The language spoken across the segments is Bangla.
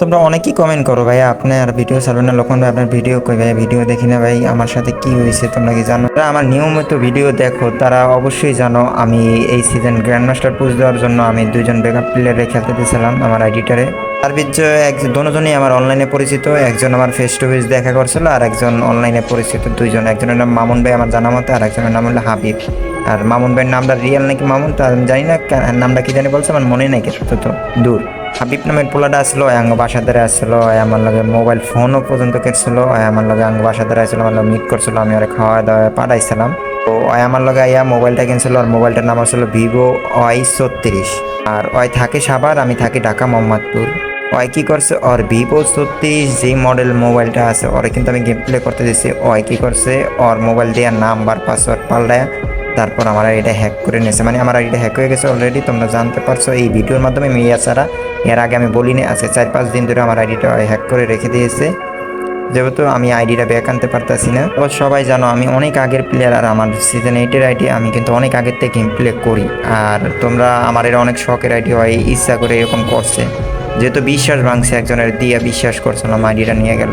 তোমরা অনেকেই কমেন্ট করো ভাই আপনার ভিডিও চালবে না। লোকন ভাই, আপনার ভিডিও কই? ভাই ভিডিও দেখি না ভাই। আমার সাথে কি হয়েছে তোমরা কি জানো? তারা আমার নিয়মিত ভিডিও দেখো, তারা অবশ্যই জানো আমি এই সিজন গ্র্যান্ড মাস্টার পুজ দেওয়ার জন্য আমি দুজন ব্যাকআপ প্লেয়ারে খেলতে দিয়েছিলাম আমার আইডিটারে তার ভিতরে এক দুজনই আমার অনলাইনে পরিচিত। একজন আমার ফেস টু ফেস দেখা করছিল আর একজন অনলাইনে পরিচিত দুইজন। একজনের নাম মামুন ভাই আমার জানা মতো আর একজনের নাম হলো হাবিব। আর মামুন ভাইয়ের নামটা রিয়েল নাকি মামুন, তা আমি জানি না। নামটা কি জানি বলছে, আমার মনে নাই কিন্তু তো দূর। হাবিব নামের পোলাটা আসলো আঙ্গ বাসা দ্বারা আসলো আমার লগে মোবাইল ফোনও পর্যন্ত কেটছিল আমার লগে আঙ্গ বাসা দ্বারা আসলো, আমার মিট করছিল, আমি ওরা খাওয়া দাওয়া পাঠাইছিলাম। তো ওই আমার লগে আইয়া মোবাইলটা কিনছিল, আর মোবাইলটার নাম আসলো ভিভো ওয়াই ছত্রিশ। আর ওই থাকে সাবার আমি থাকি ঢাকা মোহাম্মদপুর। ওই কি করছে? ওর ভিভো ছত্রিশ যে মডেল মোবাইলটা আছে। ওরে কিন্তু আমি গেম প্লে করতে দিচ্ছি ওই কি করছে? ওর মোবাইল দিয়ে নাম্বার পাসওয়ার্ড পাল্টায় তারপর আমার এটা হ্যাক করে নিয়েছে। মানে আমার এটা হ্যাক হয়ে গেছে অলরেডি তোমরা জানতে পারছ এই ভিডিওর মাধ্যমে। মেয়া ছাড়া এর আগে আমি বলিনি আছে চার পাঁচ দিন ধরে আমার আইডিটা হ্যাক করে রেখে দিয়েছে। যেহেতু আমি আইডিটা ব্যাক আনতে পারতাছি না। তো সবাই জানো, আমি অনেক আগের প্লেয়ার আর আমার সিজন এইটের আইডি আমি কিন্তু অনেক আগের থেকে গেম প্লে করি। আর তোমরা আমার এটা অনেক শখের আইডি হয়, ইচ্ছা করে এরকম করছে। যেহেতু বিশ্বাস ভাঙছে একজনের, দিয়া বিশ্বাস করছিলাম আইডিটা নিয়ে গেল।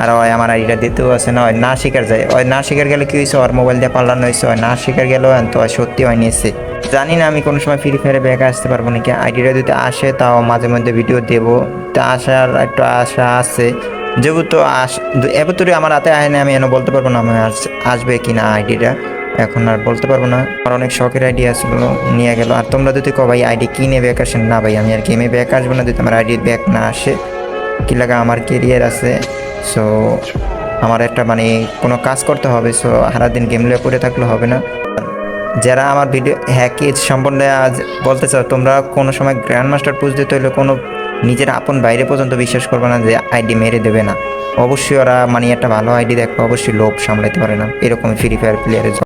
আর ওই আমার আইডিটা দিতেও আছে না না শিকার যায়, ওই না শিকার গেলে কি হয়েছে ওর মোবাইল দিয়ে পাল্লানো হয়েছে ওই না শিকার গেলেও তো সত্যি হয় নিয়েছে জানি না আমি কোনো সময় ফ্রি ফায়ারে ব্যাক আসতে পারব নাকি, আইডিটা যদি আসে তাও মাঝে মধ্যে ভিডিও দেবো। তা আসার একটু আশা আছে, যেহেতু আস এবছরই আমার হাতে আয় না আমি এনে বলতে পারব না আমি আস- আসবে কি না আইডিটা। এখন আর বলতে পারব না। আমার অনেক শখের আইডি আসলো নিয়ে গেল। আর তোমরা যদি কো ভাই আইডি কিনে ব্যাক আসেন? না ভাই, আমি আর গেমে ব্যাক আসব না। যদি আমার আইডি ব্যাক না আসে, কি লাগা আমার কেরিয়ার আছে। সো আমার একটা মানে কোনো কাজ করতে হবে। সো সারাদিন গেম লিয়ে পড়ে থাকলে হবে না। যারা আমার ভিডিও হ্যাকেজ সম্বন্ধে আজ বলতে চাও, তোমরা কোনো সময় গ্র্যান্ড মাস্টার পুজ দিতে হলে কোনো নিজের আপন বাইরে পর্যন্ত বিশ্বাস করবে না যে আইডি মেরে দেবে না। অবশ্যই ওরা মানে একটা ভালো আইডি দেখবে অবশ্যই লোভ সামলাতে পারে না। এরকম ফ্রি ফায়ার প্লেয়ারের